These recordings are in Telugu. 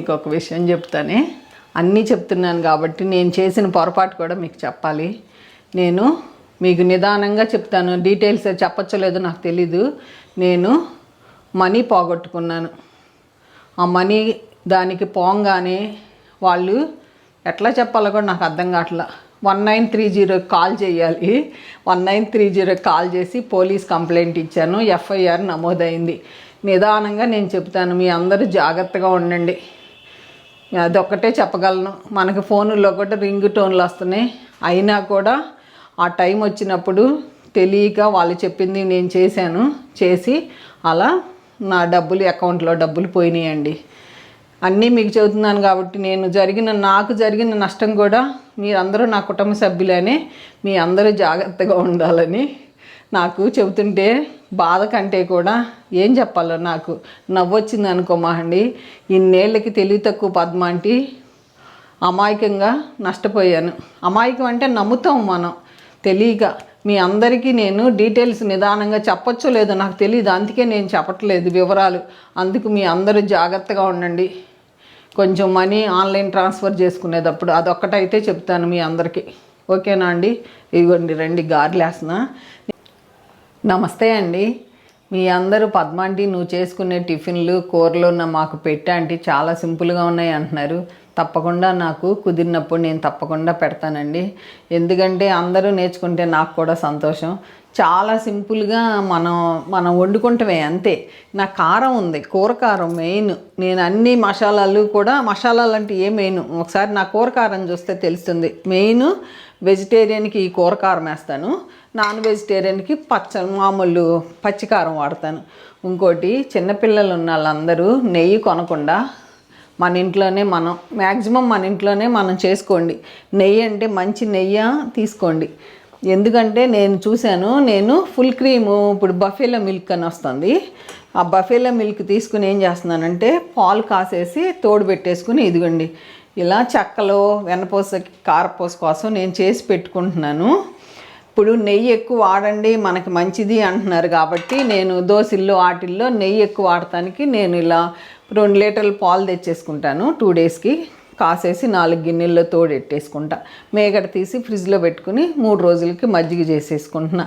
మీకు ఒక విషయం చెప్తానే. అన్నీ చెప్తున్నాను కాబట్టి నేను చేసిన పొరపాటు కూడా మీకు చెప్పాలి. నేను మీకు నిదానంగా చెప్తాను. డీటెయిల్స్ చెప్పచ్చలేదు నాకు తెలీదు. నేను మనీ పోగొట్టుకున్నాను. ఆ మనీ దానికి పోంగానే వాళ్ళు ఎట్లా చెప్పాలో కూడా నాకు అర్థం కావట్లా. వన్ నైన్ త్రీ జీరోకి కాల్ చేయాలి. వన్ నైన్ త్రీ జీరోకి కాల్ చేసి పోలీస్ కంప్లైంట్ ఇచ్చాను. ఎఫ్ఐఆర్ నమోదైంది. నిదానంగా నేను చెప్తాను. మీ అందరూ జాగ్రత్తగా ఉండండి. అదొక్కటే చెప్పగలను. మనకి ఫోనుల్లో కూడా రింగ్ టోన్లు వస్తున్నాయి. అయినా కూడా ఆ టైం వచ్చినప్పుడు తెలియక వాళ్ళు చెప్పింది నేను చేశాను. చేసి అలా నా డబ్బులు అకౌంట్లో డబ్బులు పోయినాయండి. అన్నీ మీకు చెబుతున్నాను కాబట్టి నేను జరిగిన నాకు జరిగిన నష్టం కూడా మీరందరూ నా కుటుంబ సభ్యులనే మీ అందరూ జాగ్రత్తగా ఉండాలని నాకు చెబుతుంటే బాధ కంటే కూడా ఏం చెప్పాలో నాకు? నవ్వొచ్చింది అనుకోమాండి ఇన్నేళ్ళకి తెలివి తక్కువ పద్మ అంటే అమాయకంగా నష్టపోయాను. అమాయకం అంటే నమ్ముతాం మనం. తెలియక. మీ అందరికీ నేను డీటెయిల్స్ నిదానంగా చెప్పచ్చో లేదో నాకు తెలియదు అందుకే నేను చెప్పట్లేదు వివరాలు. అందుకు మీ అందరూ జాగ్రత్తగా ఉండండి. కొంచెం మనీ ఆన్లైన్ ట్రాన్స్ఫర్ చేసుకునేటప్పుడు అదొక్కటైతే చెప్తాను మీ అందరికీ. ఓకేనా అండి? ఇదిగోండి రండి గార్లేస్తున్నా నమస్తే అండి. మీ అందరూ పద్మాంటి నువ్వు చేసుకునే టిఫిన్లు కూరలు నా మాకు పెట్టా అంటే చాలా సింపుల్గా ఉన్నాయి అంటున్నారు. తప్పకుండా నాకు కుదిరినప్పుడు నేను తప్పకుండా పెడతానండి. ఎందుకంటే అందరూ నేర్చుకుంటే నాకు కూడా సంతోషం. చాలా సింపుల్గా మనం మనం వండుకుంటమే అంతే. నా కారం ఉంది కూర కారం మెయిన్. నేను అన్ని మసాలాలు కూడా మసాలాలు అంటే ఏ మెయిన్? ఒకసారి నా కూర కారం చూస్తే తెలుస్తుంది. మెయిన్ వెజిటేరియన్కి ఈ కూర కారం వేస్తాను. నాన్ వెజిటేరియన్కి పచ్చ మామూలు పచ్చికారం వాడతాను. ఇంకోటి చిన్నపిల్లలు ఉన్న వాళ్ళందరూ నెయ్యి కొనకుండా మన ఇంట్లోనే మనం మ్యాక్సిమం మన ఇంట్లోనే మనం చేసుకోండి. నెయ్యి అంటే మంచి నెయ్యి తీసుకోండి. ఎందుకంటే నేను చూశాను నేను ఫుల్ క్రీము ఇప్పుడు బఫేలో మిల్క్ అని వస్తుంది. ఆ బఫేలో మిల్క్ తీసుకుని ఏం చేస్తున్నానంటే పాలు కాసేసి తోడు పెట్టేసుకుని ఇదిగోండి. ఇలా చెక్కలో వెన్నపూస కారపూస కోసం నేను చేసి పెట్టుకుంటున్నాను. ఇప్పుడు నెయ్యి ఎక్కువ వాడండి మనకి మంచిది అంటున్నారు కాబట్టి నేను దోశల్లో వాటిల్లో నెయ్యి ఎక్కువ వాడటానికి నేను ఇలా రెండు లీటర్ల పాలు తెచ్చేసుకుంటాను టూ డేస్కి. కాసేసి నాలుగు గిన్నెల్లో తోడెట్టేసుకుంటా. మేగడ తీసి ఫ్రిడ్జ్లో పెట్టుకుని మూడు రోజులకి మజ్జిగ చేసేసుకుంటున్నా.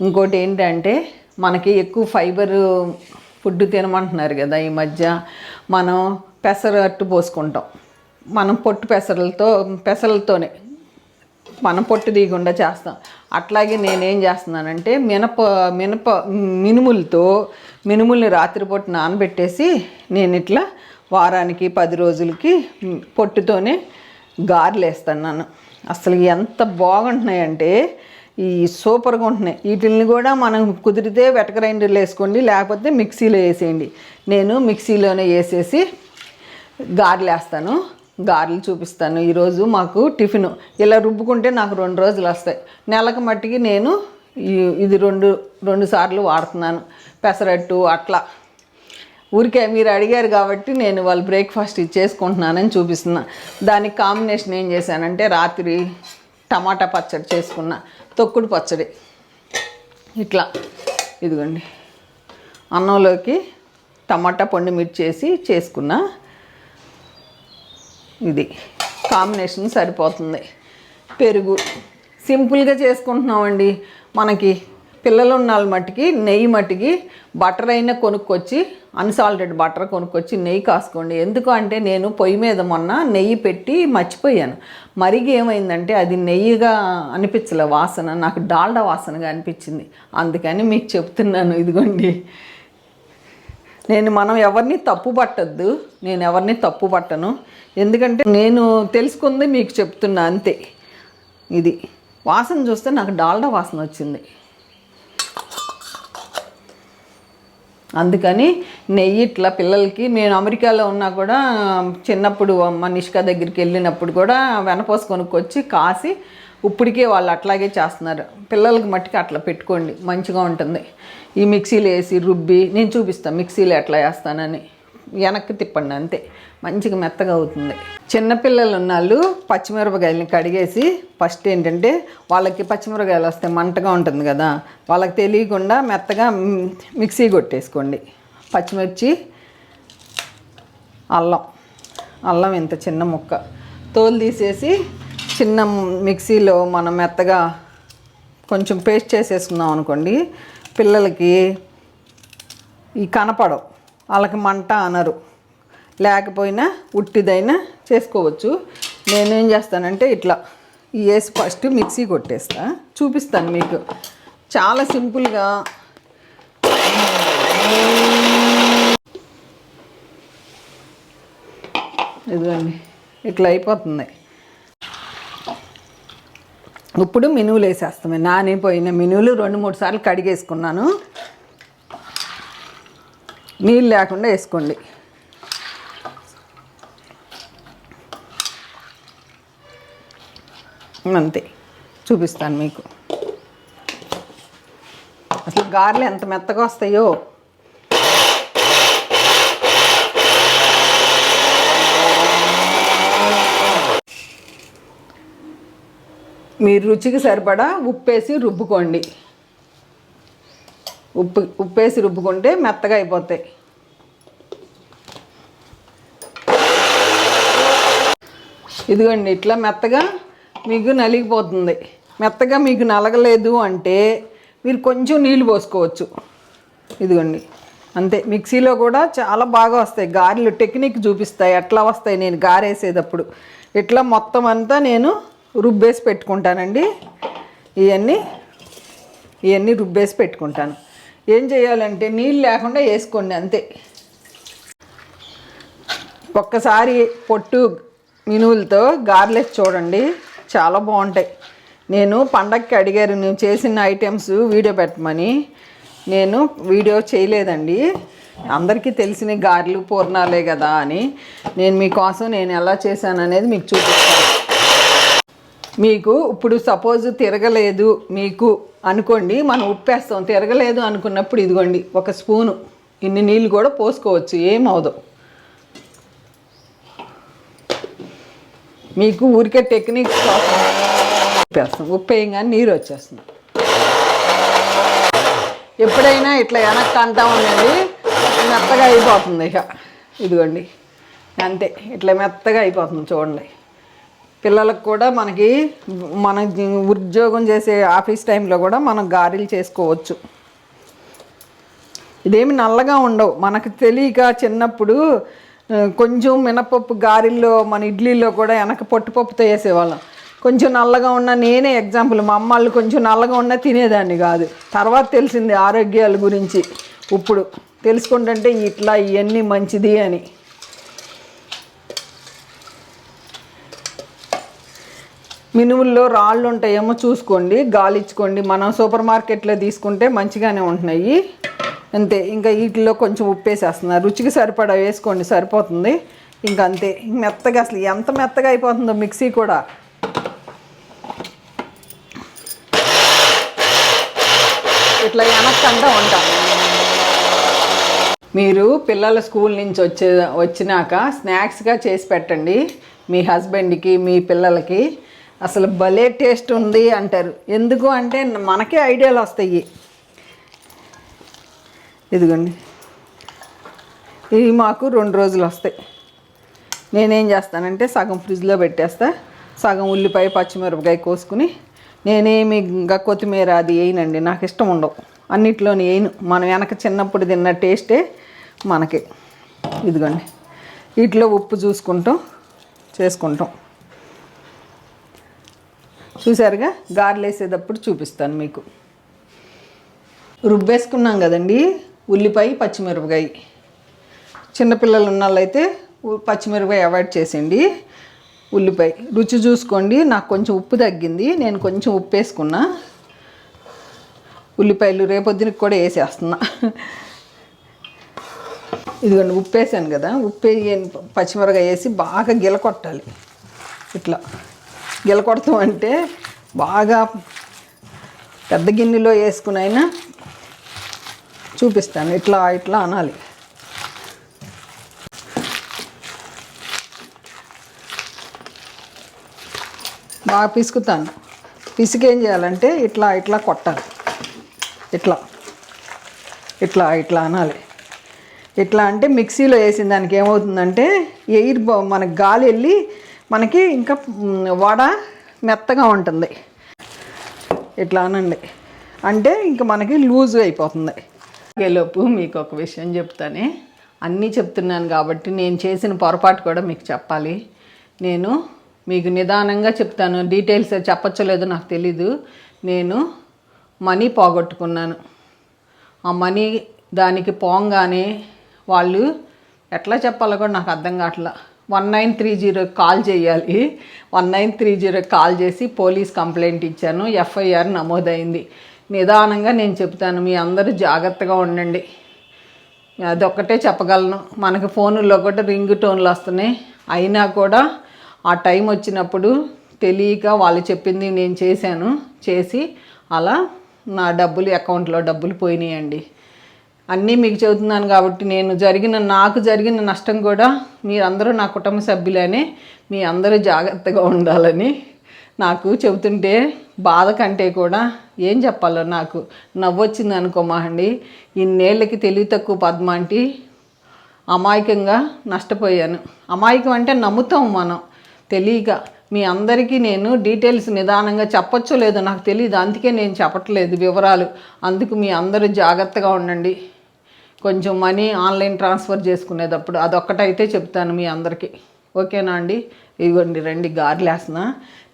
ఇంకోటి ఏంటంటే మనకి ఎక్కువ ఫైబర్ ఫుడ్ తినమంటున్నారు కదా ఈ మధ్య మనం పెసరట్టు పోసుకుంటాం. మనం పొట్టు పెసరలతో పెసరలతోనే మనం పొట్టు తీయకుండా చేస్తాం. అట్లాగే నేనేం చేస్తున్నానంటే మినప మినప మినుములతో మినుముల్ని రాత్రిపూట నానబెట్టేసి నేను ఇట్లా వారానికి పది రోజులకి పొట్టుతోనే గారెలు వేస్తున్నాను అసలు ఎంత బాగుంటున్నాయంటే ఈ సూపర్గా ఉంటున్నాయి. వీటిని కూడా మనం కుదిరితే వెట గ్రైండర్లో వేసుకోండి లేకపోతే మిక్సీలో వేసేయండి. నేను మిక్సీలోనే వేసేసి గారెలు వేస్తాను గారెలు చూపిస్తాను. ఈరోజు మాకు టిఫిన్. ఇలా రుబ్బుకుంటే నాకు రెండు రోజులు వస్తాయి. నెలకు మట్టికి నేను ఇది రెండు రెండు సార్లు వాడుతున్నాను. పెసరట్టు అట్లా. ఊరికే మీరు అడిగారు కాబట్టి నేను వాళ్ళు బ్రేక్ఫాస్ట్ ఇచ్చేసుకుంటున్నానని చూపిస్తున్నా. దానికి కాంబినేషన్ ఏం చేశానంటే రాత్రి టమాటా పచ్చడి చేసుకున్నా. తొక్కుడు పచ్చడి. ఇట్లా. ఇదిగోండి. అన్నంలోకి టమాటా పండు మిర్చి వేసి చేసుకున్నా. ఇది కాంబినేషన్ సరిపోతుంది. పెరుగు. సింపుల్గా చేసుకుంటున్నామండి. మనకి పిల్లలు ఉన్నాళ్ళ మట్టికి నెయ్యి మట్టికి బటర్ అయినా కొనుక్కొచ్చి అన్సాల్టెడ్ బటర్ కొనుక్కొచ్చి నెయ్యి కాసుకోండి. ఎందుకు అంటే నేను పొయ్యి మీద మొన్న నెయ్యి పెట్టి మర్చిపోయాను. మరిగి ఏమైందంటే అది నెయ్యిగా అనిపించలే వాసన. నాకు డాల్డా వాసనగా అనిపించింది. అందుకని మీకు చెప్తున్నాను ఇదిగోండి. నేను మనం ఎవరిని తప్పు పట్టద్దు నేను ఎవరిని తప్పు పట్టను ఎందుకంటే నేను తెలుసుకుంది మీకు చెప్తున్నా అంతే. ఇది వాసన చూస్తే నాకు డాల్డా వాసన వచ్చింది. అందుకని నెయ్యి ఇట్లా పిల్లలకి నేను అమెరికాలో ఉన్నా కూడా చిన్నప్పుడు అమ్మ నిష్కా దగ్గరికి వెళ్ళినప్పుడు కూడా వెనపోసు కొనుక్కొచ్చి కాసి ఇప్పటికే వాళ్ళు అట్లాగే చేస్తున్నారు. పిల్లలకి మట్టికి అట్లా పెట్టుకోండి మంచిగా ఉంటుంది. ఈ మిక్సీలో వేసి రుబ్బి నేను చూపిస్తాను మిక్సీలో ఎట్లా వేస్తానని. వెనక్కి తిప్పండి అంతే. మంచిగా మెత్తగా అవుతుంది. చిన్నపిల్లలు ఉన్నాళ్ళు పచ్చిమిరపకాయలని కడిగేసి ఫస్ట్ ఏంటంటే వాళ్ళకి పచ్చిమిరపకాయలు వస్తే మంటగా ఉంటుంది కదా వాళ్ళకి తెలియకుండా మెత్తగా మిక్సీ కొట్టేసుకోండి. పచ్చిమిర్చి అల్లం. అల్లం ఇంత చిన్న ముక్క. తోలు తీసేసి చిన్న మిక్సీలో మనం మెత్తగా కొంచెం పేస్ట్ చేసేసుకున్నాం అనుకోండి పిల్లలకి ఈ కనపడవు. వాళ్ళకి మంట అనరు. లేకపోయినా ఉట్టిదైనా చేసుకోవచ్చు. నేనేం చేస్తానంటే ఇట్లా వేసి ఫస్ట్ మిక్సీ కొట్టేస్తా. చూపిస్తాను మీకు. చాలా సింపుల్గా. ఇదిగోండి. ఇట్లా అయిపోతుంది. ఇప్పుడు మినువులు వేసేస్తాము నానిపోయిన మినువులు రెండు మూడు సార్లు కడిగేసుకున్నాను. నీళ్ళు లేకుండా వేసుకోండి. అంతే చూపిస్తాను మీకు. అసలు గారెలు ఎంత మెత్తగా వస్తాయో. మీరు రుచికి సరిపడా ఉప్పేసి రుబ్బుకోండి. ఉప్పు ఉప్పేసి రుబ్బుకుంటే మెత్తగా అయిపోతాయి. ఇదిగోండి ఇట్లా మెత్తగా మీకు నలిగిపోతుంది. మెత్తగా మీకు నలగలేదు అంటే మీరు కొంచెం నీళ్ళు పోసుకోవచ్చు. ఇదిగోండి అంతే. మిక్సీలో కూడా చాలా బాగా వస్తాయి. గారెలు టెక్నిక్ చూపిస్తాయి. ఎట్లా వస్తాయి? నేను గారేసేటప్పుడు. ఇట్లా మొత్తం అంతా నేను రుబ్బేసి పెట్టుకుంటానండి. ఇవన్నీ ఇవన్నీ రుబ్బేసి పెట్టుకుంటాను. ఏం చేయాలంటే నీళ్ళు లేకుండా వేసుకోండి అంతే. ఒక్కసారి పొట్టు మినువులతో గార్లిక్ చూడండి చాలా బాగుంటాయి. నేను పండగకి అడిగారు నేను చేసిన ఐటమ్స్ వీడియో పెట్టమని. నేను వీడియో చేయలేదండి. అందరికీ తెలిసిన గార్లు పూర్ణాలే కదా అని. నేను మీకోసం నేను ఎలా చేశాను అనేది మీకు చూపిస్తాను. మీకు ఇప్పుడు సపోజ్ తిరగలేదు మీకు అనుకోండి మనం ఉప్పేస్తాం. తిరగలేదు అనుకున్నప్పుడు ఇదిగోండి ఒక స్పూను. ఇన్ని నీళ్ళు కూడా పోసుకోవచ్చు ఏమవదు మీకు ఊరికే టెక్నిక్స్ కోసం ఉప్పేస్తాం. ఉప్పేయంగానే నీరు వచ్చేస్తుంది. ఎప్పుడైనా ఇట్లా వెనక్కి అంటా ఉండండి మెత్తగా అయిపోతుంది ఇక. ఇదిగోండి అంతే. ఇట్లా మెత్తగా అయిపోతుంది చూడండి. పిల్లలకు కూడా మనకి మన ఉద్యోగం చేసే ఆఫీస్ టైంలో కూడా మనం గారెలు చేసుకోవచ్చు. ఇదేమి నల్లగా ఉండవు. మనకు తెలియక చిన్నప్పుడు కొంచెం మినపప్పు గారెల్లో మన ఇడ్లీలో కూడా వెనక పొట్టుపప్పుతో వేసేవాళ్ళం. కొంచెం నల్లగా ఉన్న నేనే ఎగ్జాంపుల్ మా అమ్మాళ్ళు కొంచెం నల్లగా ఉన్నా తినేదాన్ని కాదు. తర్వాత తెలిసింది ఆరోగ్యాల గురించి. ఇప్పుడు తెలుసుకుంటుంటే ఇట్లా ఇవన్నీ మంచిది అని. మినుముల్లో రాళ్ళు ఉంటాయేమో చూసుకోండి గాలిచ్చుకోండి. మనం సూపర్ మార్కెట్లో తీసుకుంటే మంచిగానే ఉంటున్నాయి. అంతే ఇంకా వీటిలో కొంచెం ఉప్పేసేస్తున్నారు రుచికి సరిపడా వేసుకోండి సరిపోతుంది. ఇంకా అంతే మెత్తగా అసలు ఎంత మెత్తగా అయిపోతుందో మిక్సీ కూడా. ఇట్లా వెనక్కంతా ఉంటాం. మీరు పిల్లల స్కూల్ నుంచి వచ్చే వచ్చినాక స్నాక్స్గా చేసి పెట్టండి. మీ హస్బెండ్కి మీ పిల్లలకి. అసలు భలే టేస్ట్ ఉంది అంటారు. ఎందుకు అంటే మనకే ఐడియాలు వస్తాయి. ఇదిగోండి. ఇవి మాకు రెండు రోజులు వస్తాయి. నేనేం చేస్తానంటే సగం ఫ్రిడ్జ్లో పెట్టేస్తా. సగం ఉల్లిపాయ పచ్చిమిరపకాయ కోసుకుని నేనేమి ఇంకా కొత్తిమీర అది వేయనండి. నాకు ఇష్టం ఉండవు. అన్నిట్లోని వేయను. మనం వెనక చిన్నప్పుడు తిన్న టేస్టే మనకి. ఇదిగోండి. వీటిలో ఉప్పు చూసుకుంటాం చేసుకుంటాం. చూసారుగా గారెలు వేసేటప్పుడు చూపిస్తాను మీకు. రుబ్బేసుకున్నాం కదండి. ఉల్లిపాయ పచ్చిమిరపకాయ. చిన్నపిల్లలు ఉన్న వాళ్ళైతే ఉ- పచ్చిమిరపకాయ అవాయిడ్ చేసేయండి. ఉల్లిపాయ. రుచి చూసుకోండి. నాకు కొంచెం ఉప్పు తగ్గింది. నేను కొంచెం ఉప్పు వేసుకున్నా. ఉల్లిపాయలు రేపొద్దునకి కూడా వేసేస్తున్నా. ఇదిగోండి ఉప్పు వేసాను కదా. ఉప్పు పచ్చిమిరపకాయ వేసి బాగా గిలకొట్టాలి. ఇట్లా. గిలకొడతాం అంటే బాగా పెద్ద గిన్నెలో వేసుకుని అయినా చూపిస్తాను. ఇట్లా ఇట్లా అనాలి. బాగా పిసుకుతాను. పిసికి ఏం చేయాలంటే ఇట్లా ఇట్లా కొట్టాలి. ఇట్లా ఇట్లా ఇట్లా అనాలి. ఇట్లా అంటే మిక్సీలో వేసిన దానికి ఏమవుతుందంటే ఎయిర్ బా- మనకి గాలి వెళ్ళి మనకి ఇంకా వడ మెత్తగా ఉంటుంది. ఇట్లా అనండి అంటే ఇంకా మనకి లూజ్ అయిపోతుంది. లోపు మీకు ఒక విషయం చెప్తానే. అన్నీ చెప్తున్నాను కాబట్టి నేను చేసిన పొరపాటు కూడా మీకు చెప్పాలి. నేను మీకు నిదానంగా చెప్తాను. డీటెయిల్స్ చెప్పచ్చలేదో నాకు తెలీదు. నేను మనీ పోగొట్టుకున్నాను. ఆ మనీ దానికి పోంగానే వాళ్ళు ఎట్లా చెప్పాలో కూడా నాకు అర్థం కావట్లా. వన్ నైన్ త్రీ జీరోకి కాల్ చేయాలి. వన్ నైన్ త్రీ జీరోకి కాల్ చేసి పోలీస్ కంప్లైంట్ ఇచ్చాను. ఎఫ్ఐఆర్ నమోదైంది. నిదానంగా నేను చెప్తాను మీ అందరూ జాగ్రత్తగా ఉండండి. అదొక్కటే చెప్పగలను. మనకు ఫోనుల్లో కూడా రింగ్ టోన్లు వస్తున్నాయి. అయినా కూడా ఆ టైం వచ్చినప్పుడు తెలియక వాళ్ళు చెప్పింది నేను చేశాను. చేసి అలా నా డబ్బులు అకౌంట్లో డబ్బులు పోయినాయండి. అన్నీ మీకు చెబుతున్నాను కాబట్టి నేను జరిగిన నాకు జరిగిన నష్టం కూడా మీరందరూ నా కుటుంబ సభ్యులనే మీ అందరూ జాగ్రత్తగా ఉండాలని నాకు చెబుతుంటే బాధ కంటే కూడా ఏం చెప్పాలో నాకు నవ్వొచ్చింది అనుకోమాహండి. ఇన్నేళ్ళకి తెలివి తక్కువ పద్మ అంటే అమాయకంగా నష్టపోయాను. అమాయకం అంటే నమ్ముతాం మనం తెలియక. మీ అందరికీ నేను డీటెయిల్స్ నిదానంగా చెప్పొచ్చో లేదో నాకు తెలియదు అందుకే నేను చెప్పట్లేదు వివరాలు. అందుకు మీ అందరూ జాగ్రత్తగా ఉండండి. కొంచెం మనీ ఆన్లైన్ ట్రాన్స్ఫర్ చేసుకునేటప్పుడు అదొక్కటైతే చెప్తాను మీ అందరికీ. ఓకేనా అండి? ఇదిగోండి రండి గారెలు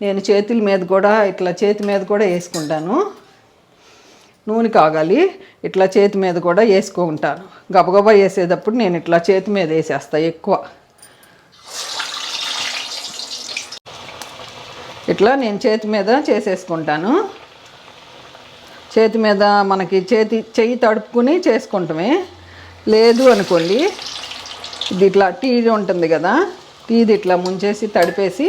నేను చేతుల మీద కూడా ఇట్లా చేతి మీద కూడా వేసుకుంటాను. నూనె కాగాలి ఇట్లా చేతి మీద కూడా వేసుకుంటాను గబగబా వేసేటప్పుడు నేను ఇట్లా చేతి మీద వేసేస్తా ఎక్కువ. ఇట్లా నేను చేతి మీద చేసేసుకుంటాను. చేతి మీద మనకి చేతి చెయ్యి తడుపుకుని చేసుకుంటామే. లేదు అనుకోండి ఇది ఇట్లా టీది ఉంటుంది కదా టీది ఇట్లా ముంచేసి తడిపేసి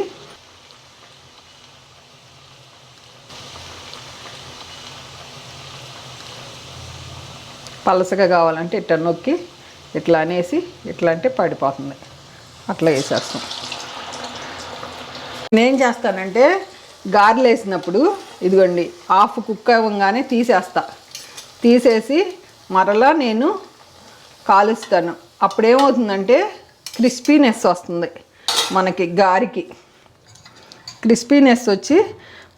పలసగా కావాలంటే ఇట్లా నొక్కి ఇట్లా అనేసి ఇట్లా అంటే పడిపోతుంది. అట్లా వేసేస్తాం నేను చేస్తానంటే గారెలు వేసినప్పుడు ఇదిగోండి హాఫ్ కుక్ అవ్వగానే తీసేస్తా. తీసేసి మరలా నేను కాలుస్తాను. అప్పుడేమవుతుందంటే క్రిస్పీనెస్ వస్తుంది మనకి గారికి. క్రిస్పీనెస్ వచ్చి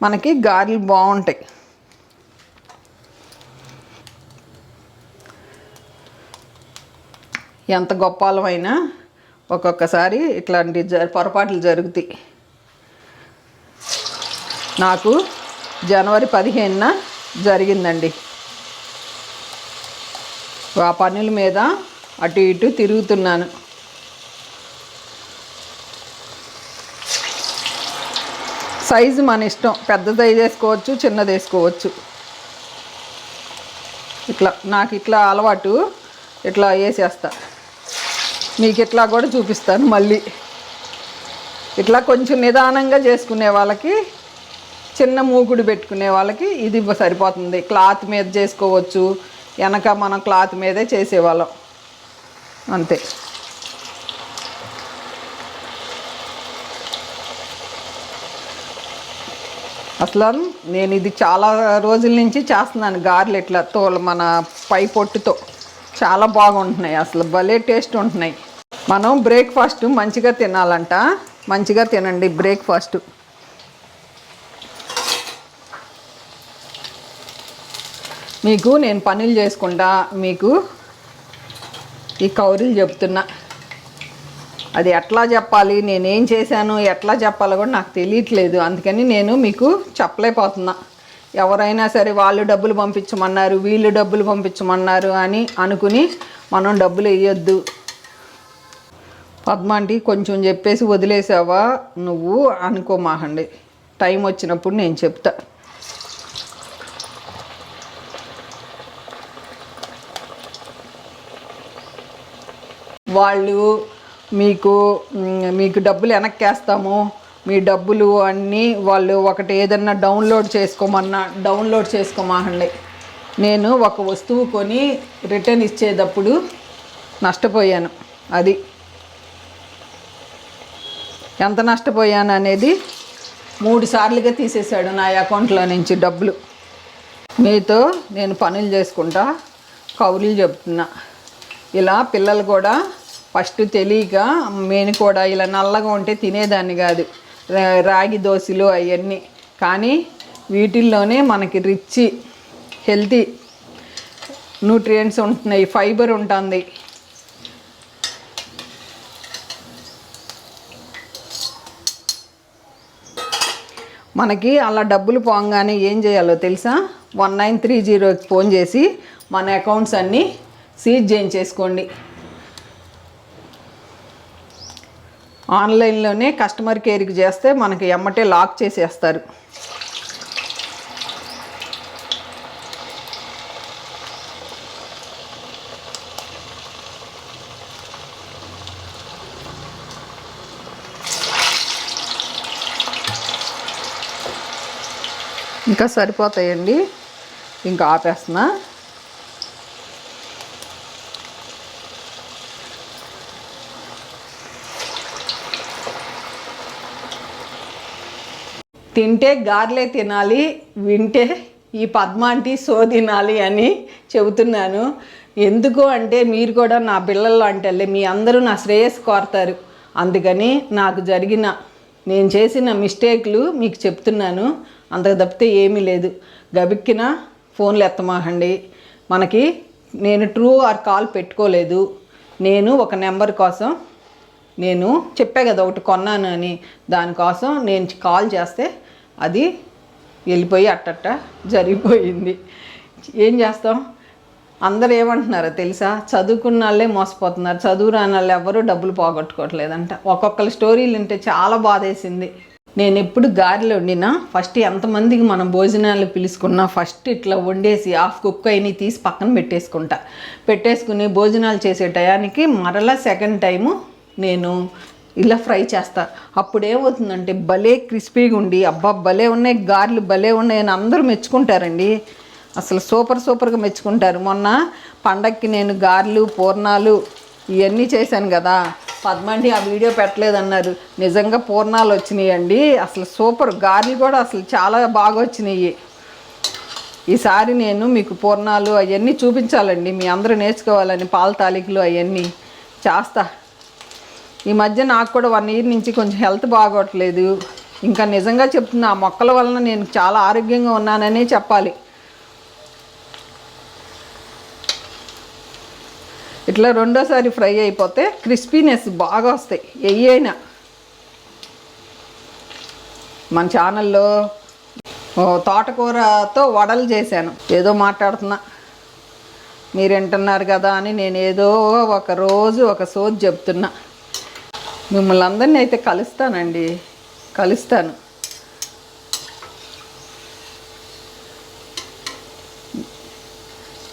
మనకి గారెలు బాగుంటాయి. ఎంత గొప్పాలమైనా ఒక్కొక్కసారి ఇట్లాంటి జ పొరపాట్లు జరుగుతాయి. నాకు జనవరి పదిహేనున జరిగిందండి. ఆ పనుల మీద అటు ఇటు తిరుగుతున్నాను. సైజు మన ఇష్టం. పెద్దది వేసుకోవచ్చు చిన్నది వేసుకోవచ్చు. ఇట్లా నాకు ఇట్లా అలవాటు ఇట్లా వేసేస్తా. మీకు ఇట్లా కూడా చూపిస్తాను మళ్ళీ. ఇట్లా కొంచెం నిదానంగా చేసుకునే వాళ్ళకి చిన్న మూకుడు పెట్టుకునే వాళ్ళకి ఇది సరిపోతుంది. క్లాత్ మీద చేసుకోవచ్చు. వెనక మనం క్లాత్ మీదే చేసేవాళ్ళం. అంతే. అసలు నేను ఇది చాలా రోజుల నుంచి చేస్తున్నాను. గారెలు ఇట్లా తోలు మన పై పొట్టుతో. చాలా బాగుంటున్నాయి. అసలు భలే టేస్ట్ ఉంటున్నాయి. మనం బ్రేక్ఫాస్ట్ మంచిగా తినాలంట. మంచిగా తినండి బ్రేక్ఫాస్ట్. మీకు నేను పనులు చేసుకుంటా మీకు ఈ కౌరీలు చెప్తున్నా. అది ఎట్లా చెప్పాలి నేనేం చేశాను ఎట్లా చెప్పాలో కూడా నాకు తెలియట్లేదు. అందుకని నేను మీకు చెప్పలేకపోతున్నా. ఎవరైనా సరే వాళ్ళు డబ్బులు పంపించమన్నారు వీళ్ళు డబ్బులు పంపించమన్నారు అని అనుకుని మనం డబ్బులు వేయొద్దు. పద్మాంటి కొంచెం చెప్పేసి వదిలేసావా? నువ్వు అనుకోమాహండి టైం వచ్చినప్పుడు నేను చెప్తా. వాళ్ళు మీకు మీకు డబ్బులు వెనక్కేస్తాము. మీ డబ్బులు అన్నీ వాళ్ళు ఒకటి ఏదన్నా డౌన్లోడ్ చేసుకోమన్నా డౌన్లోడ్ చేసుకోమాహండి నేను ఒక వస్తువు కొని రిటర్న్ ఇచ్చేటప్పుడు నష్టపోయాను. అది ఎంత నష్టపోయాను అనేది మూడు సార్లుగా తీసేశాడు నా అకౌంట్లో నుంచి డబ్బులు. మీతో నేను పనులు చేసుకుంటా కౌలులు చెప్తున్నా. ఇలా పిల్లలు కూడా ఫస్ట్ తెలియక నేను కూడా ఇలా నల్లగా ఉంటే తినేదాన్ని కాదు. రా- రాగి దోశలు అవన్నీ. కానీ వీటిల్లోనే మనకి రిచ్ హెల్తీ న్యూట్రియంట్స్ ఉంటున్నాయి. ఫైబర్ ఉంటుంది. మనకి అలా డబ్బులు పోగానే ఏం చేయాలో తెలుసా? వన్ నైన్ త్రీ జీరోకి ఫోన్ చేసి మన అకౌంట్స్ అన్నీ సీజ్ చేయించేసుకోండి. ఆన్లైన్లోనే కస్టమర్ కేర్కి చేస్తే మనకి ఎమ్మటే లాక్ చేసేస్తారు. ఇంకా సరిపోతాయండి. ఇంకా ఆపేస్తున్నా. తింటే గార్లే తినాలి వింటే ఈ పద్మాంటి సో తినాలి అని చెబుతున్నాను. ఎందుకు అంటే మీరు కూడా నా పిల్లలు అంటే మీ అందరూ నా శ్రేయస్సు కోరతారు. అందుకని నాకు జరిగిన నేను చేసిన మిస్టేక్లు మీకు చెప్తున్నాను. అంతకు తప్పితే ఏమీ లేదు. గబిక్కిన ఫోన్లు ఎత్తమాకండి. మనకి నేను ట్రూ ఆర్ కాల్ పెట్టుకోలేదు. నేను ఒక నెంబర్ కోసం నేను చెప్పా కదా ఒకటి కొన్నాను అని. దానికోసం నేను కాల్ చేస్తే అది వెళ్ళిపోయి అట్టట్ట జరిగిపోయింది. ఏం చేస్తాం? అందరు ఏమంటున్నారో తెలుసా? చదువుకున్న వాళ్ళే మోసపోతున్నారు. చదువు రాని వాళ్ళు ఎవరూ డబ్బులు పోగొట్టుకోవట్లేదంట. ఒక్కొక్కరి స్టోరీలు వింటే చాలా బాధేసింది. నేను ఎప్పుడు గారెలు వండినా ఫస్ట్ ఎంతమందికి మనం భోజనాలు పిలుచుకున్నా ఫస్ట్ ఇట్లా వండేసి హాఫ్ కుక్ అయినవి తీసి పక్కన పెట్టేసుకుంటా. పెట్టేసుకుని భోజనాలు చేసే టయానికి మరలా సెకండ్ టైము నేను ఇలా ఫ్రై చేస్తా. అప్పుడేమవుతుందంటే భలే క్రిస్పీగా ఉండి అబ్బా భలే ఉన్నాయి గార్లు భలే ఉన్నాయి అని అందరూ మెచ్చుకుంటారండి. అసలు సూపర్ సూపర్గా మెచ్చుకుంటారు. మొన్న పండక్కి నేను గారెలు పూర్ణాలు ఇవన్నీ చేశాను కదా. పద్మండి ఆ వీడియో పెట్టలేదన్నారు. నిజంగా పూర్ణాలు వచ్చినాయండి. అసలు సూపర్. గార్లు కూడా అసలు చాలా బాగా వచ్చినాయి. ఈసారి నేను మీకు పూర్ణాలు అవన్నీ చూపించాలండి. మీ అందరూ నేర్చుకోవాలని పాల తాలికలు అవన్నీ చేస్తా. ఈ మధ్య నాకు కూడా వన్ ఇయర్ నుంచి కొంచెం హెల్త్ బాగోట్లేదు. ఇంకా నిజంగా చెప్తున్నా ఆ మొక్కల వలన నేను చాలా ఆరోగ్యంగా ఉన్నాననే చెప్పాలి. ఇట్లా రెండోసారి ఫ్రై అయిపోతే క్రిస్పీనెస్ బాగా వస్తాయి ఎయ్యైనా మన ఛానల్లో తోటకూరతో వడలు చేశాను ఏదో మాట్లాడుతున్నా. మీరు వింటున్నారు కదా అని నేను ఏదో ఒక రోజు ఒక సోది చెప్తున్నా. మిమ్మల్ని అందరినీ అయితే కలుస్తానండి. కలుస్తాను.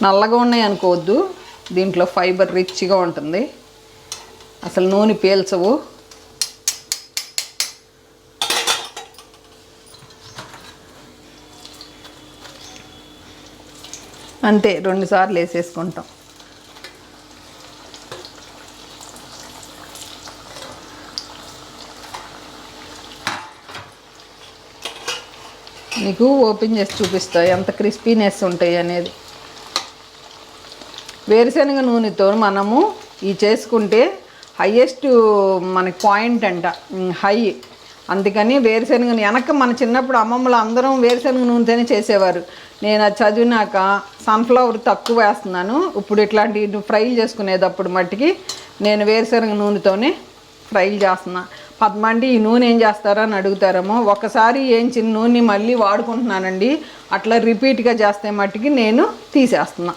నల్లగా ఉన్నాయి అనుకోవద్దు. దీంట్లో ఫైబర్ రిచ్గా ఉంటుంది. అసలు నూనె పీల్చవు. అంతే రెండుసార్లు వేసేసుకుంటాం. మీకు ఓపెన్ చేసి చూపిస్తా. ఎంత క్రిస్పీనెస్ ఉంటాయి అనేది. వేరుశనగ నూనెతో మనము ఈ చేసుకుంటే హయ్యెస్ట్ మనకి పాయింట్ అంట. హై అందుకని వేరుశనగ వెనక మన చిన్నప్పుడు అమ్మమ్మలు అందరం వేరుశనగ నూనెతోనే చేసేవారు. నేను అది చదివినాక సన్ఫ్లవర్ తక్కువ వేస్తున్నాను. ఇప్పుడు ఇట్లాంటి ఫ్రైలు చేసుకునేటప్పుడు మట్టికి నేను వేరుశనగ నూనెతోనే ఫ్రైలు చేస్తున్నాను పద్మండి ఈ నూనె ఏం చేస్తారని అని అడుగుతారేమో. ఒకసారి ఏంచిన నూనె మళ్ళీ వాడుకుంటున్నానండి. అట్లా రిపీట్గా చేస్తే మట్టికి నేను తీసేస్తున్నా.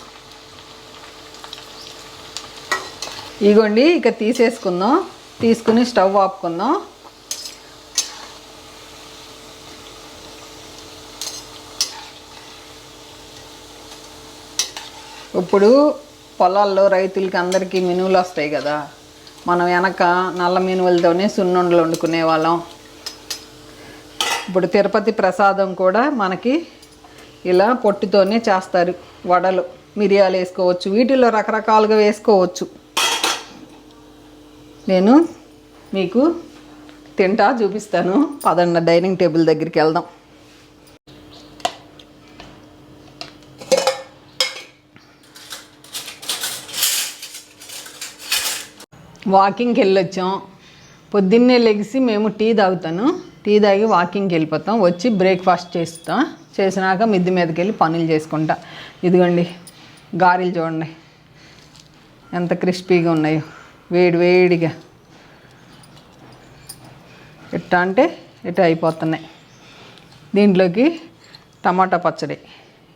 ఇగోండి ఇక తీసేసుకుందాం. తీసుకుని స్టవ్ ఆపుకుందాం. ఇప్పుడు పొలాల్లో రైతులకి అందరికీ మినువులు వస్తాయి కదా. మనం వెనక నల్ల మినువులతోనే సున్నుండలు వండుకునే వాళ్ళం. ఇప్పుడు తిరుపతి ప్రసాదం కూడా మనకి ఇలా పొట్టుతోనే చేస్తారు. వడలు మిరియాలు వేసుకోవచ్చు వీటిలో రకరకాలుగా వేసుకోవచ్చు. నేను మీకు తింటా చూపిస్తాను. పదండి డైనింగ్ టేబుల్ దగ్గరికి వెళ్దాం. వాకింగ్కి వెళ్ళొచ్చాం. పొద్దున్నే లెగిసి మేము టీ తాగుతాను. టీ తాగి వాకింగ్కి వెళ్ళిపోతాం. వచ్చి బ్రేక్ఫాస్ట్ చేస్తాం. చేసినాక మిద్ది మీదకి వెళ్ళి పనులు చేసుకుంటా. ఇదిగోండి గారెలు చూడండి. ఎంత క్రిస్పీగా ఉన్నాయో. వేడి వేడిగా. ఎట్టా అంటే ఇట్లా అయిపోతున్నాయి. దీంట్లోకి టమాటా పచ్చడి.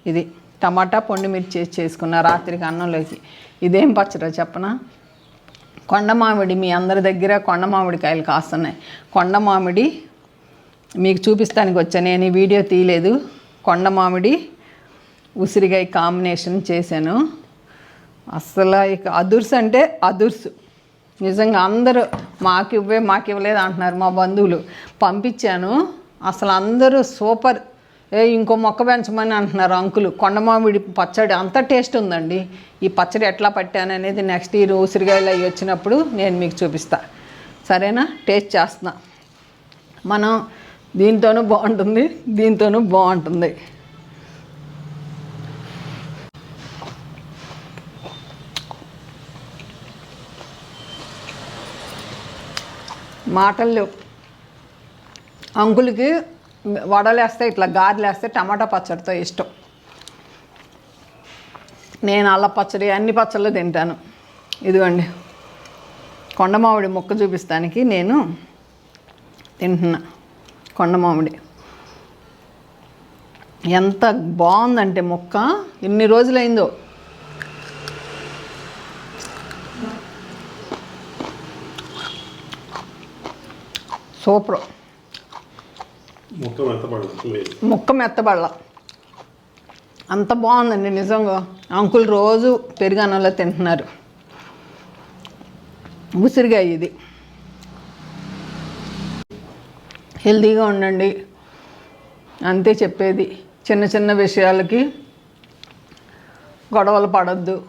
ఇది టమాటా పొండి మిర్చి చేసుకున్న రాత్రికి అన్నంలోకి. ఇదేం పచ్చడి చెప్పనా? కొండ మామిడి మీ అందరి దగ్గర కొండ మామిడికాయలు కాస్తున్నాయి. కొండ మామిడి మీకు చూపిస్తానికి వచ్చా నేను ఈ వీడియో తీయలేదు. కొండ మామిడి ఉసిరికాయ కాంబినేషన్ చేశాను. అసలు ఇక అదుర్స్ అంటే అదుర్స్. నిజంగా అందరూ మాకు ఇవ్వే మాకు ఇవ్వలేదు అంటున్నారు మా బంధువులు. పంపించాను. అసలు అందరూ సూపర్ ఏ ఇంకో మొక్క పెంచమని అంటున్నారు అంకులు. కొండమామిడి పచ్చడి అంత టేస్ట్ ఉందండి. ఈ పచ్చడి ఎట్లా పట్టాను అనేది నెక్స్ట్ ఇయర్ ఉసిరికాయలు అవి వచ్చినప్పుడు నేను మీకు చూపిస్తా. సరేనా? టేస్ట్ చేస్తున్నా. మనం దీంతోనూ బాగుంటుంది దీంతోనూ బాగుంటుంది. మాటలు అంకులకి వడలేస్తే ఇట్లా గారెలేస్తే టమాటా పచ్చడితో ఇష్టం. నేను అల్ల పచ్చడి అన్ని పచ్చళ్ళు తింటాను. ఇదిగోండి. కొండమామిడి మొక్క ముక్క చూపిస్తానికి నేను తింటున్నా కొండమామిడి ఎంత బాగుందంటే మొక్క. ఎన్ని రోజులైందో. సూపర్. ముక్క మెత్తబడల అంత బాగుందండి నిజంగా. అంకుల్ రోజు పెరుగన్నంలో తింటున్నారు. ఉసిరిగాయ ఇది. హెల్తీగా ఉండండి. అంతే చెప్పేది. చిన్న చిన్న విషయాలకి గొడవలు పడద్దు.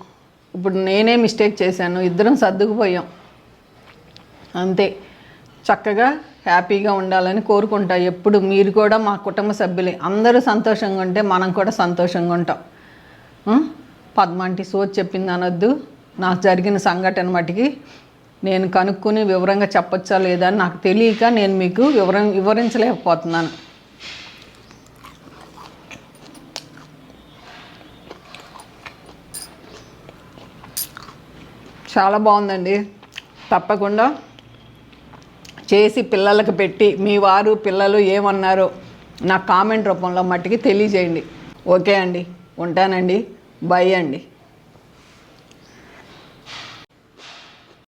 ఇప్పుడు నేనే మిస్టేక్ చేశాను ఇద్దరం సర్దుకుపోయాం. అంతే. చక్కగా హ్యాపీగా ఉండాలని కోరుకుంటా. ఎప్పుడు మీరు కూడా మా కుటుంబ సభ్యులే. అందరూ సంతోషంగా ఉంటే మనం కూడా సంతోషంగా ఉంటాం. పద్మాంటి సోచ్ చెప్పింది అనొద్దు. నాకు జరిగిన సంఘటన మటుకి నేను కనుక్కొని వివరంగా చెప్పొచ్చా లేదా అని నాకు తెలియక నేను మీకు వివరం వివరించలేకపోతున్నాను. చాలా బాగుందండి. తప్పకుండా చేసి పిల్లలకు పెట్టి మీ వారు పిల్లలు ఏమన్నారో నా కామెంట్ రూపంలో మట్టికి తెలియజేయండి. ఓకే అండి. ఉంటానండి. బై అండి.